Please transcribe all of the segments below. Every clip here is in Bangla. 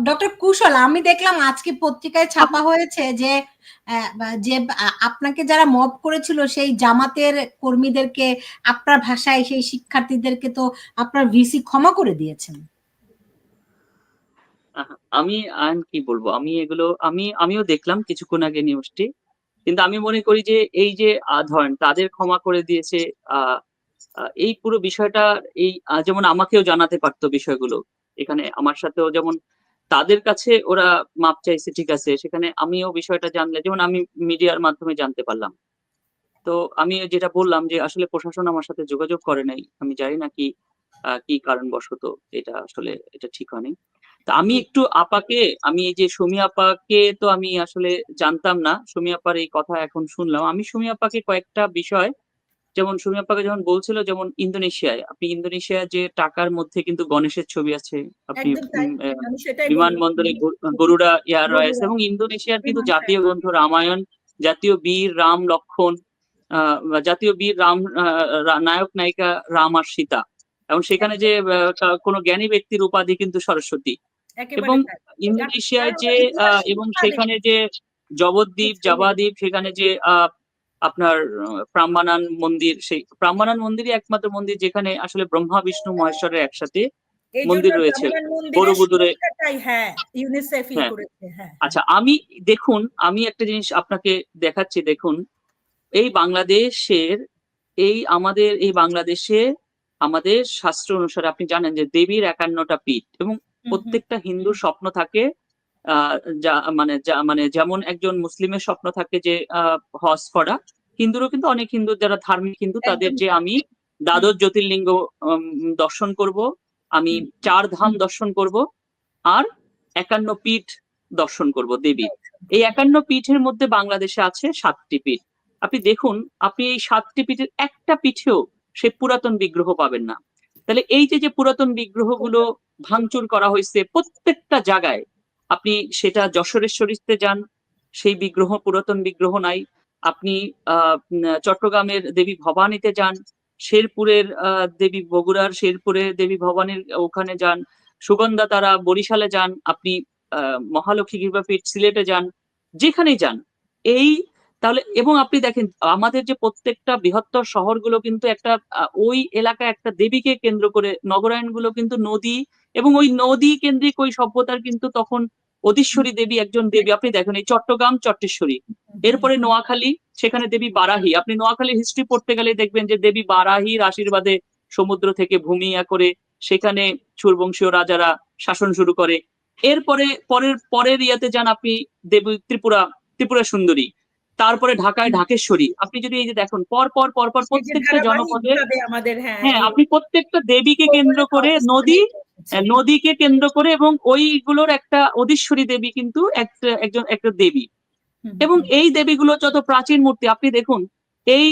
ডক্টর কুশল আমি দেখলাম আজকে পত্রিকায় ছাপা হয়েছে যে যে আপনাকে যারা মব করেছিল সেই জামাতের কর্মীদেরকে আপনার ভাষায় সেই শিক্ষার্থীদেরকে তো আপনার ভিসি ক্ষমা করে দিয়েছেন। আমি আর কি বলব? আমি এগুলো আমি আমিও দেখলাম কিছুক্ষণ আগে নিউজটি কিন্তু আমি মনে করি যে এই যে ধরেন তাদের ক্ষমা করে দিয়েছে এই পুরো বিষয়টা এই যেমন আমাকেও জানাতে পারতো বিষয়গুলো এখানে আমার সাথেও যেমন তাদের কাছে ওরা মাপ চাইছে, ঠিক আছে। সেখানে আমিও বিষয়টা জানলে, যেমন আমি মিডিয়ার মাধ্যমে জানতে পারলাম। তো আমি যেটা বললাম যে, আসলে প্রশাসন আমার সাথে যোগাযোগ করে নাই। আমি জানি না কি কি কারণবশত এটা আসলে, এটা ঠিক হয়নি। তা আমি একটু আপাকে, আমি এই যে সুমি আপাকে তো আমি আসলে জানতাম না। সুমি আপার এই কথা এখন শুনলাম। আমি সুমি আপাকে কয়েকটা বিষয় যেমন সুমি আপাকে যখন বলছিল যেমন ইন্দোনেশিয়ায় আপনি ইন্দোনেশিয়া যে টাকার মধ্যে কিন্তু গণেশের ছবি আছে আপনি। বিমানবন্দরে গরু- গরুড়া এয়ার রয়েছে এবং ইন্দোনেশিয়ার কিন্তু জাতীয় গ্রন্থ রামায়ণ জাতীয় বীর রাম লক্ষণ জাতীয় বীর রাম নায়ক নায়িকা রাম আর সীতা। এবং সেখানে যে কোনো জ্ঞানী ব্যক্তির উপাধি কিন্তু সরস্বতী। এবং ইন্দোনেশিয়ায় যে এবং সেখানে যে জবদ্বীপ নিশ্চয়ই। জাবাদ্বীপ সেখানে যে আহ, আপনার প্রাম্বানান মন্দির সেই প্রাম্বানান মন্দিরই একমাত্র মন্দির যেখানে আসলে ব্রহ্মা বিষ্ণু মহেশ্বরের একসাথে মন্দির রয়েছে। বড়বুদুরে- হ্যাঁ হ্যাঁ। হ্যাঁ আচ্ছা আমি দেখুন আমি একটা জিনিস আপনাকে দেখাচ্ছি দেখুন এই বাংলাদেশের এই আমাদের এই বাংলাদেশে আমাদের শাস্ত্র অনুসারে আপনি জানেন যে দেবীর একান্নটা পীঠ এবং। প্রত্যেকটা হিন্দুর স্বপ্ন থাকে যা মানে যা- মানে যেমন একজন মুসলিমের স্বপ্ন থাকে যে হজ করা হিন্দুরও কিন্তু অনেক হিন্দু যারা ধার্মিক হিন্দু তাদের যে আমি দ্বাদশ জ্যোতির্লিঙ্গ দর্শন করব আমি চার ধাম দর্শন করব আর একান্ন পীঠ দর্শন করব দেবী। এই একান্ন পীঠের মধ্যে বাংলাদেশে আছে সাতটি পীঠ। আপনি দেখুন আপনি এই সাতটি পীঠের একটা পীঠেও সে পুরাতন বিগ্রহ পাবেন না। তাহলে এই যে যে পুরাতন বিগ্রহগুলো ভাঙচুর করা হয়েছে প্রত্যেকটা জায়গায় আপনি সেটা যশোরেশ্বরীতে যান সেই বিগ্রহ পুরাতন বিগ্রহ নাই। আপনি চট্টগ্রামের দেবী ভবানীতে যান শেরপুরের দেবী বগুড়ার শেরপুরে দেবী ভবানীর ওখানে যান সুগন্ধা তারা বরিশালে যান আপনি আহ, মহালক্ষ্মী কৃপাপীঠ সিলেটে যান যেখানেই যান। এই তাহলে এবং আপনি দেখেন আমাদের যে প্রত্যেকটা বৃহত্তর শহরগুলো কিন্তু একটা ওই এলাকা একটা দেবীকে কেন্দ্র করে নগরায়ণগুলো কিন্তু নদী এবং ওই নদী কেন্দ্রিক ওই সভ্যতার কিন্তু তখন অধীশ্বরী দেবী একজন দেবী আপনি দেখেন এই চট্টগ্রাম চট্টেশ্বরী। এরপরে নোয়াখালী সেখানে দেবী বারাহি। আপনি নোয়াখালী হিস্ট্রি পড়তে গেলে দেখবেন যে দেবী বারাহির আশীর্বাদে সমুদ্র থেকে ভূমি ইয়া করে সেখানে সুরবংশীয় রাজারা শাসন শুরু করে। এরপরে পরের পরের ইয়াতে যান আপনি দেবী ত্রিপুরা ত্রিপুরা সুন্দরী। তারপরে ঢাকায় ঢাকেশ্বরী। আপনি যদি এই যে দেখুন পর পর পর পর প্রত্যেকটা জনপদে আমাদের হ্যাঁ। হ্যাঁ আপনি প্রত্যেকটা দেবীকে কেন্দ্র করে নদী নদীকে কেন্দ্র করে এবং ওইগুলোর একটা অধীশ্বরী দেবী কিন্তু একটা একজন একটা দেবী। এবং এই দেবীগুলো যত প্রাচীন মূর্তি আপনি দেখুন এই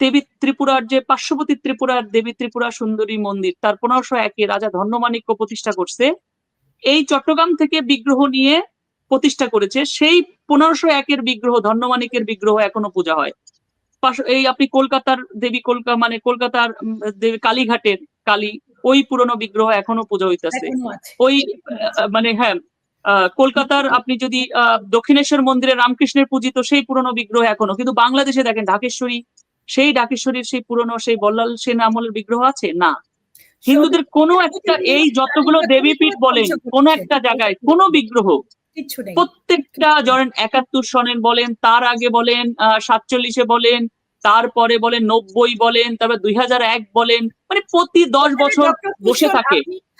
দেবী ত্রিপুরার যে পার্শ্ববর্তী ত্রিপুরার দেবী ত্রিপুরা সুন্দরী মন্দির তার পনেরোশো একে রাজা ধন্যমাণিক্য প্রতিষ্ঠা করছে। এই চট্টগ্রাম থেকে বিগ্রহ নিয়ে প্রতিষ্ঠা করেছে। সেই পনেরোশো একের বিগ্রহ ধন্যমাণিকের বিগ্রহ এখনও পূজা হয়। এই আপনি কলকাতার দেবী কলকাতা মানে কলকাতার দেবী কালীঘাটের কালী ওই পুরনো বিগ্রহ এখনও পূজা হইতেছে। ওই মানে হ্যাঁ কলকাতার আপনি যদি আহ, দক্ষিণেশ্বর মন্দিরে রামকৃষ্ণের পূজিত সেই পুরনো বিগ্রহ এখনও কিন্তু বাংলাদেশে দেখেন ঢাকেশ্বরী সেই ঢাকেশ্বরীর সেই পুরনো সেই বল্লাল সেন আমলের বিগ্রহ আছে? না। হিন্দুদের কোনো একটা এই যতগুলো দেবীপীঠ বলেন কোন একটা জায়গায় কোনো বিগ্রহ প্রত্যেকটা ধরেন একাত্তর সনের বলেন তার আগে বলেন আহ সাতচল্লিশে বলেন তারপরে বলেন নব্বই বলেন তারপর দুই হাজার এক বলেন মানে প্রতি দশ বছর বসে থাকে।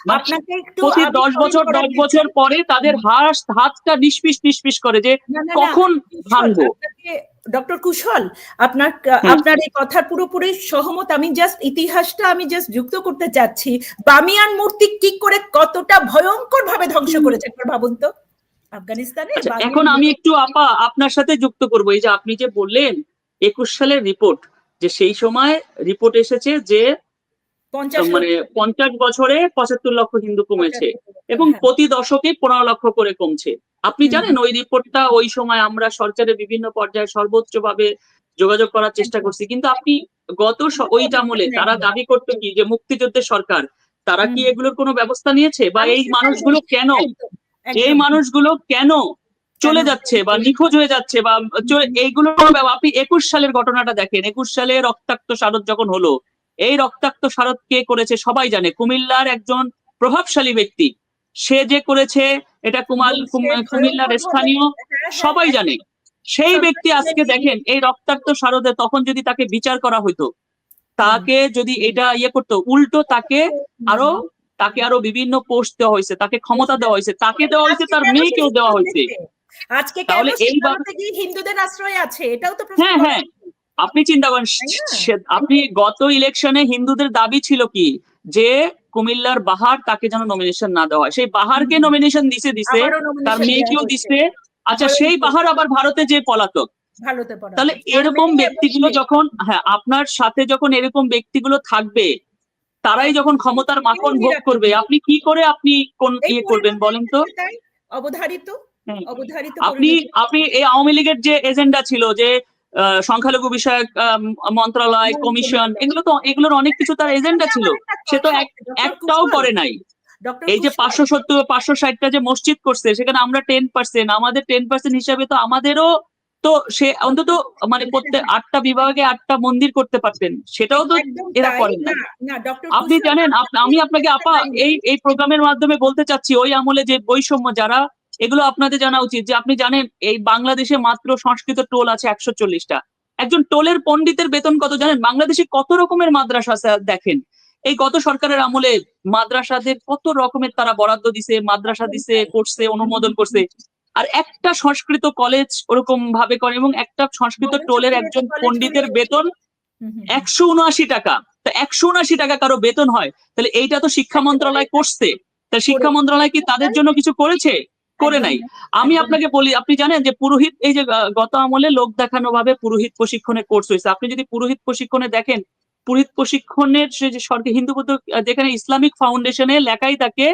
মানে প্রতি দশ বছর দশ বছর পরে তাদের হাস হাতটা নিষ্পিস নিষ্পিস করে যে কখন ভাঙবো। ডক্টর কুশল আপনার আপনার এই কথার পুরোপুরি সহমত আমি জাস্ট ইতিহাসটা আমি জাস্ট যুক্ত করতে চাচ্ছি। বামিয়ান মূর্তি কি করে কতটা ভয়ঙ্কর ভাবে ধ্বংস করেছে একবার ভাবুন তো। আফগানিস্তানে আচ্ছা এখন আমি একটু আপা আপনার সাথে যুক্ত করব। এই যে আপনি যে বললেন একুশ সালের রিপোর্ট যে সেই সময় রিপোর্ট এসেছে যে মানে পঞ্চাশ বছরে পঁচাত্তর লক্ষ হিন্দু কমেছে এবং হ্যাঁ। প্রতি দশকে পনেরো লক্ষ করে কমছে। আপনি জানেন ওই রিপোর্টটা ওই সময় আমরা সরকারের বিভিন্ন পর্যায়ে সর্বোচ্চ ভাবে যোগাযোগ করার চেষ্টা করছি। কিন্তু আপনি গত ওইটা আমলে তারা দাবি করতো কি যে মুক্তিযুদ্ধের সরকার তারা কি এগুলোর কোনো ব্যবস্থা নিয়েছে? বা এই মানুষগুলো কেন? এই মানুষগুলো কেন চলে যাচ্ছে বা নিখোঁজ হয়ে যাচ্ছে বা এইগুলো আপনি একুশ সালের ঘটনাটা দেখেন। একুশ সালে রক্তাক্ত শারদ যখন হলো এই রক্তাক্ত শারদ কে করেছে সবাই জানে। কুমিল্লার একজন প্রভাবশালী ব্যক্তি। সে যে করেছে এটা কুমাল কুমিল্লার স্থানীয় হ্যাঁ, হ্যাঁ, সবাই জানে। সেই ব্যক্তি আজকে দেখেন এই রক্তাক্ত শারদে তখন যদি তাকে বিচার করা হতো তাকে যদি এটা ইয়ে করতো উল্টো তাকে আরও তাকে আরও বিভিন্ন পোস্ট দেওয়া হয়েছে তাকে ক্ষমতা দেওয়া হয়েছে। তাকে দেওয়া হয়েছে তার মেয়েকেও দেওয়া হয়েছে? আজকে কেন হিন্দুদের আশ্রয় আছে? এটাও তো হ্যাঁ হ্যাঁ। আপনি চিন্তা করেন আপনি গত ইলেকশনে হিন্দুদের দাবি ছিল কি? যে কুমিল্লার বাহার তাকে যেন নমিনেশন না দেওয়া হয়। সেই বাহারকে। নমিনেশন দিছে দিছে তার মেয়েকেও দিছে। আচ্ছা সেই বাহার আবার ভারতে যে পলাতক। তাহলে এরকম ব্যক্তিগুলো যখন হ্যাঁ আপনার সাথে যখন এরকম ব্যক্তিগুলো থাকবে তারাই যখন ক্ষমতার মাখন ভোগ করবে আপনি কি করে আপনি কোন ইয়ে করবেন বলেন তো? অবধারিত। অবধারিত আপনি আপনি এই আওয়ামী লীগের যে এজেন্ডা ছিল যে সংখ্যালঘু বিষয়ক মন্ত্রণালয় কমিশন এগুলো তো এগুলোর অনেক কিছু তার এজেন্ডা ছিল। সে তো একটাও করে নাই। এই যে পাঁচশো সত্তর পাঁচশো ষাটটা যে মসজিদ করছে সেখানে আমরা টেন পার্সেন্ট আমাদের টেন পার্সেন্ট হিসাবে তো আমাদেরও তো সে অন্তত মানে প্রত্যেক আটটা বিভাগে আটটা মন্দির করতে পারতেন। সেটাও তো এরা করেন না। আপনি জানেন আমি আপনাকে আপা এই এই প্রোগ্রামের মাধ্যমে বলতে চাচ্ছি ওই আমলে যে বৈষম্য যারা এগুলো আপনাদের জানা উচিত যে আপনি জানেন এই বাংলাদেশে মাত্র সংস্কৃত টোল আছে একশো চল্লিশটা। একজন টোলের পণ্ডিতের বেতন কত জানেন? বাংলাদেশে কত রকমের মাদ্রাসা দেখেন। এই গত সরকারের আমলে মাদ্রাসাদের কত রকমের তারা বরাদ্দ দিছে মাদ্রাসা দিছে করছে অনুমোদন করছে। আর একটা সংস্কৃত কলেজ ওরকম ভাবে করে এবং একটা সংস্কৃত টোলের একজন পণ্ডিতের বেতন একশো উনআশি টাকা। তা একশো উনআশি টাকা কারও বেতন হয়? তাহলে এইটা তো শিক্ষা মন্ত্রণালয় করছে। তা শিক্ষা মন্ত্রণালয় কি তাদের জন্য কিছু করেছে? করে নাই। আমি আপনাকে বলি আপনি জানেন যে পুরোহিত এই যে গত আমলে লোক দেখানো ভাবে পুরোহিত প্রশিক্ষণে কোর্স হয়েছে। আপনি যদি পুরোহিত প্রশিক্ষণে দেখেন পুরোহিত প্রশিক্ষণের সে যে সরকার হিন্দু বৌদ্ধ যেখানে ইসলামিক ফাউন্ডেশনে লেখাই থাকে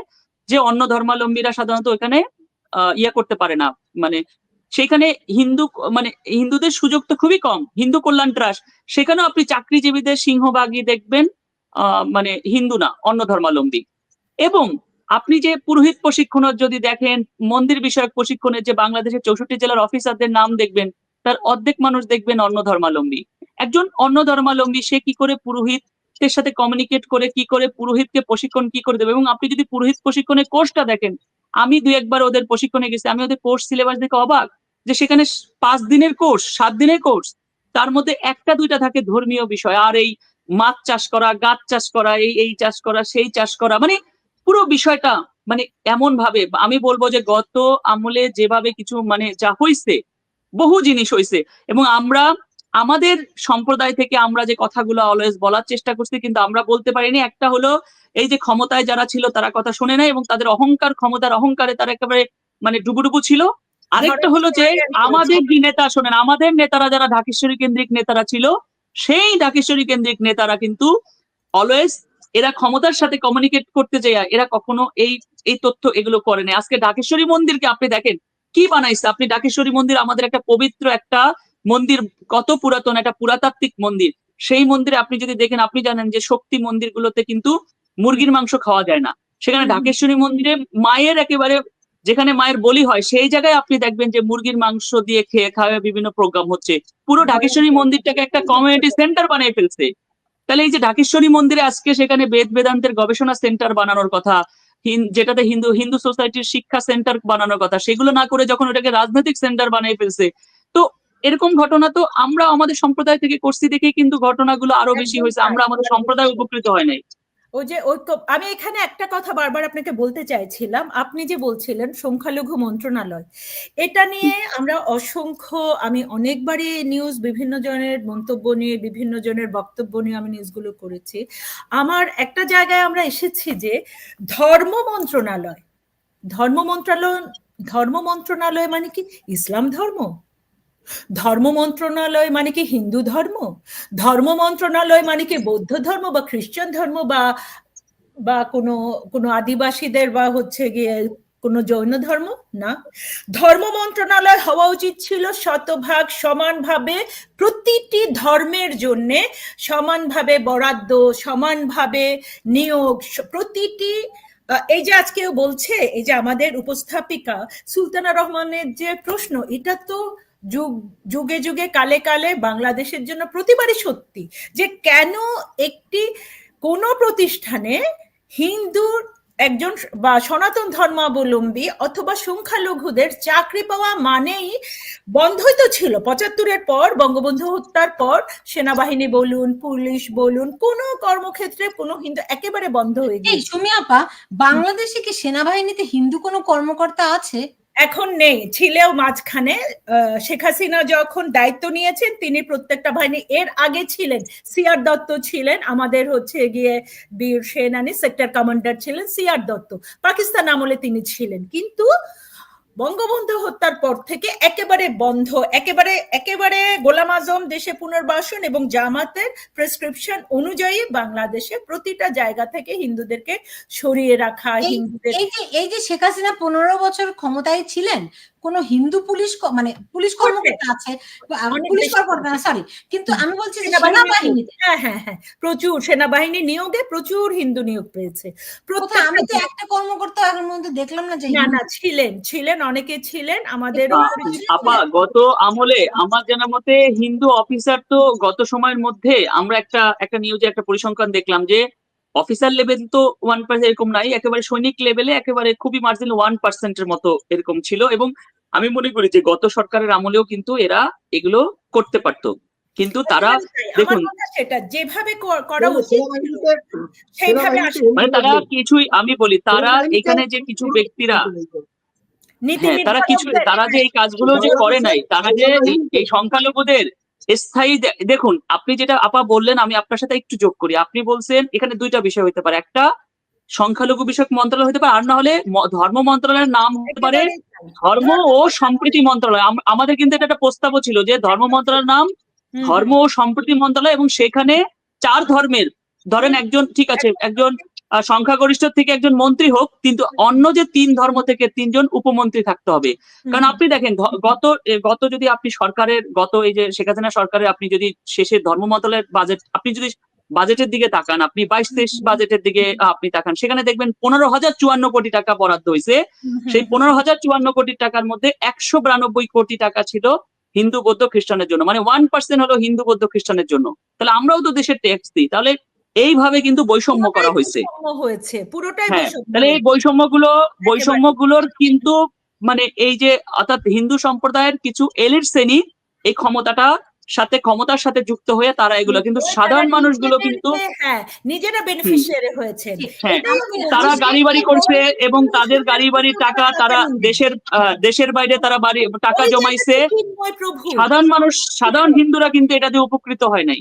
যে অন্য ধর্মাবলম্বীরা সাধারণত ওখানে আহ, ইয়ে করতে পারে না। মানে সেখানে হিন্দু মানে হিন্দুদের সুযোগ তো খুবই কম। হিন্দু কল্যাণ ট্রাস্ট সেখানেও আপনি চাকরিজীবীদের সিংহভাগই দেখবেন আহ, মানে হিন্দু না অন্য ধর্মাবলম্বী। এবং আপনি যে পুরোহিত প্রশিক্ষণের যদি দেখেন, মন্দির বিষয়ক প্রশিক্ষণের যে বাংলাদেশের চৌষট্টি জেলার অফিসারদের নাম দেখবেন, তার অর্ধেক মানুষ দেখবেন অন্য ধর্মাবলম্বী একজন অন্য ধর্মাবলম্বী সে কি করে পুরোহিতের সাথে কমিউনিকেট করে কি করে পুরোহিতকে প্রশিক্ষণ কি করে দেবে? এবং আপনি যদি পুরোহিত প্রশিক্ষণের কোর্সটা দেখেন, আমি দুই একবার ওদের প্রশিক্ষণে গেছি, আমি ওদের কোর্স সিলেবাস দেখে অবাক যে সেখানে পাঁচ দিনের কোর্স সাত দিনের কোর্স তার মধ্যে একটা দুইটা থাকে ধর্মীয় বিষয়, আর এই মাছ চাষ করা, গাছ চাষ করা, এই এই চাষ করা, সেই চাষ করা মানে পুরো বিষয়টা মানে এমন ভাবে আমি বলব যে গত আমলে যেভাবে কিছু মানে যা হয়েছে বহু জিনিস হয়েছে এবং আমরা, আমাদের সম্প্রদায় থেকে আমরা যে কথাগুলো অলওয়েজ বলার চেষ্টা করছি, কিন্তু আমরা বলতে পারিনি। একটা হলো এই যে ক্ষমতায় যারা ছিল তারা কথা শুনে নাই এবং তাদের অহংকার, ক্ষমতার অহংকারে তারা একেবারে মানে ডুবুডুবু ছিল। আরেকটা হলো যে আমাদের যে নেতা শোনেন, আমাদের নেতারা যারা ঢাকেশ্বরী কেন্দ্রিক নেতারা ছিল, সেই ঢাকেশ্বরী কেন্দ্রিক নেতারা কিন্তু অলওয়েজ এরা ক্ষমতার সাথে কমিউনিকেট করতে যায় এরা কখনো এই এই তথ্য এগুলো করে করেনি আজকে ঢাকেশ্বরী মন্দিরকে আপনি দেখেন কি বানাইছে? আপনি ঢাকেশ্বরী মন্দির আমাদের একটা পবিত্র একটা মন্দির কত পুরাতন একটা পুরাতাত্ত্বিক মন্দির। সেই মন্দিরে আপনি যদি দেখেন আপনি জানেন যে শক্তি মন্দিরগুলোতে কিন্তু মুরগির মাংস খাওয়া যায় না। সেখানে ঢাকেশ্বরী মন্দিরে মায়ের একেবারে যেখানে মায়ের বলি হয় সেই জায়গায় আপনি দেখবেন যে মুরগির মাংস দিয়ে খেয়ে খাওয়া বিভিন্ন প্রোগ্রাম হচ্ছে। পুরো ঢাকেশ্বরী মন্দিরটাকে একটা কমিউনিটি সেন্টার বানিয়ে ফেলছে। তাহলে এই যে ঢাকেশ্বরী মন্দিরে আজকে সেখানে বেদ বেদান্তের গবেষণা সেন্টার বানানোর কথা যেটাতে হিন্দু হিন্দু সোসাইটির শিক্ষা সেন্টার বানানোর কথা সেগুলো না করে যখন ওটাকে রাজনৈতিক সেন্টার বানিয়ে ফেলছে তো এরকম ঘটনা তো আমরা আমাদের সম্প্রদায় থেকে করছি দেখে কিন্তু ঘটনাগুলো আরও বেশি হয়েছে আমরা আমাদের সম্প্রদায় উপকৃত হয় নাই। ওই যে ঐক্য আমি এখানে একটা কথা বারবার আপনাকে বলতে চাইছিলাম। আপনি যে বলছিলেন সংখ্যালঘু মন্ত্রণালয়, এটা নিয়ে আমরা অসংখ্য, আমি অনেকবারই নিউজ বিভিন্ন জনের মন্তব্য নিয়ে, বিভিন্ন জনের বক্তব্য নিয়ে আমি নিউজগুলো করেছি। আমার একটা জায়গায় আমরা এসেছি যে ধর্ম মন্ত্রণালয় ধর্ম মন্ত্রণালয় ধর্ম মন্ত্রণালয় মানে কি? ইসলাম ধর্ম? ধর্ম মন্ত্রণালয় মানে কি হিন্দু ধর্ম? ধর্ম মন্ত্রণালয় মানে কি বৌদ্ধ ধর্ম বা খ্রিস্টান ধর্ম বা বা কোনো কোনো আদিবাসীদের বা হচ্ছে গিয়ে কোনো জৈন ধর্ম? না। ধর্ম মন্ত্রণালয় হওয়া উচিত ছিল শতভাগ সমানভাবে প্রতিটি ধর্মের জন্য সমানভাবে বরাদ্দ, সমানভাবে নিয়োগ প্রতিটি এই যে আজকেও বলছে, এই যে আমাদের উপস্থাপিকা সুলতানা রহমানের যে প্রশ্ন, এটা তো যুগ যুগে যুগে কালে কালে বাংলাদেশের জন্য প্রতিবারই সত্যি যে কেন একটি কোন প্রতিষ্ঠানে হিন্দুর একজন বা সনাতন ধর্মাবলম্বী অথবা সংখ্যালঘুদের চাকরি পাওয়া মানেই বন্ধই তো ছিল। পঁচাত্তরের পর বঙ্গবন্ধু হত্যার পর সেনাবাহিনী বলুন পুলিশ বলুন কোনো কর্মক্ষেত্রে কোনো হিন্দু একেবারে বন্ধ হয়ে গিয়েছে। সুমি আপা বাংলাদেশে কি সেনাবাহিনীতে হিন্দু কোনো কর্মকর্তা আছে? এখন নেই, ছিলেও মাঝখানে। শেখ হাসিনা যখন দায়িত্ব নিয়েছেন, তিনি প্রত্যেকটা বাহিনী এর আগে ছিলেন। সিআর দত্ত ছিলেন, আমাদের হচ্ছে গিয়ে বীর সেনানি, সেক্টর কমান্ডার ছিলেন সিআর দত্ত। পাকিস্তান আমলে তিনি ছিলেন। কিন্তু বঙ্গবন্ধু হত্যার পর থেকে একেবারে বন্ধ একেবারে একেবারে গোলাম আজম দেশে পুনর্বাসন এবং জামাতের প্রেসক্রিপশন অনুযায়ী বাংলাদেশে প্রতিটা জায়গা থেকে হিন্দুদেরকে সরিয়ে রাখা হিন্দুদের এই যে এই যে শেখ হাসিনা পনেরো বছর ক্ষমতায় ছিলেন কোন হিন্দু পুলিশ মানে পুলিশ কর্মকর্তা আছে পুলিশ। কর্মকর্তা সরি কিন্তু আমি বলছি যে সেনাবাহিনীতে। হ্যাঁ হ্যাঁ হ্যাঁ প্রচুর সেনাবাহিনী নিয়োগে প্রচুর হিন্দু নিয়োগ পেয়েছে। আমি তো একটা কর্মকর্তা এখন পর্যন্ত দেখলাম না যে না না ছিলেন ছিলেন অনেকে ছিলেন আমাদের আপা গত আমলে আমার জানা মতে হিন্দু অফিসার তো গত সময়ের মধ্যে আমরা একটা একটা নিউজে একটা পরিসংখ্যান দেখলাম যে অফিসার লেভেল তো ওয়ান পার্সেন্ট এরকম নাই একেবারে সৈনিক লেভেলে একেবারে খুবই মার্জিন ওয়ান পার্সেন্টের মতো এরকম ছিল এবং আমি মনে করি যে গত সরকারের আমলেও কিন্তু এরা এগুলো করতে পারতো। কিন্তু তারা দেখুন- সেটা যেভাবে করা উচিত সেইভাবে মানে তারা কিছুই আমি বলি তারা এখানে যে কিছু ব্যক্তিরা হ্যাঁ তারা কিছু তারা যে এই কাজগুলো যে করে নাই তারা যে এই- এই সংখ্যালঘুদের স্থায়ী দেখুন আপনি যেটা আপা বললেন আমি আপনার সাথে একটু যোগ করি। আপনি বলছেন এখানে দুইটা বিষয় হতে পারে। একটা সংখ্যালঘু বিষয়ক মন্ত্রণালয় হতে পারে আর না হলে ধর্ম মন্ত্রণালয়ের নাম হতে পারে ধর্ম ও সম্প্রীতি মন্ত্রণালয়। আমাদের কিন্তু এটা একটা প্রস্তাবও ছিল যে ধর্ম মন্ত্রণালয়ের নাম ধর্ম ও সম্প্রীতি মন্ত্রণালয় এবং সেখানে চার ধর্মের ধরেন একজন ঠিক আছে একজন সংখ্যাগরিষ্ঠ থেকে একজন মন্ত্রী হোক কিন্তু অন্য যে তিন ধর্ম থেকে তিনজন উপমন্ত্রী থাকতে হবে। কারণ আপনি দেখেন গত গত যদি আপনি সরকারের গত এই যে শেখ হাসিনা সরকারের আপনি যদি শেষে ধর্ম মন্ত্রণালয়ের বাজেট আপনি যদি বাজেটের দিকে তাকান আপনি বাইশ তেইশ বাজেটের দিকে আপনি তাকান সেখানে দেখবেন পনেরো হাজার চুয়ান্ন কোটি টাকা বরাদ্দ হয়েছে। সেই পনেরো হাজার চুয়ান্ন কোটি টাকার মধ্যে একশো বিরানব্বই কোটি টাকা ছিল হিন্দু বৌদ্ধ খ্রিস্টানের জন্য। মানে ওয়ান পার্সেন্ট হলো হিন্দু বৌদ্ধ খ্রিস্টানের জন্য। তাহলে আমরাও তো দেশের ট্যাক্স দিই। তাহলে এইভাবে কিন্তু বৈষম্য করা হয়েছে। বৈষম্য হয়েছে পুরোটাই হ্যাঁ বৈষম্য তাহলে এই বৈষম্যগুলো বৈষম্যগুলোর কিন্তু মানে এই যে অর্থাৎ হিন্দু সম্প্রদায়ের কিছু এলিট শ্রেণি এই ক্ষমতাটা সাথে ক্ষমতার সাথে যুক্ত হয়ে তারা এগুলো কিন্তু সাধারণ মানুষগুলো কিন্তু হ্যাঁ নিজেরা বেনিফিশিয়ারি হয়েছেন হ্যাঁ। তারা গাড়ি বাড়ি করছে এবং তাদের গাড়ি বাড়ির টাকা তারা দেশের দেশের বাইরে তারা বাড়ি টাকা জমাইছে। সাধারণ মানুষ সাধারণ হিন্দুরা কিন্তু এটা দিয়ে উপকৃত হয় নাই।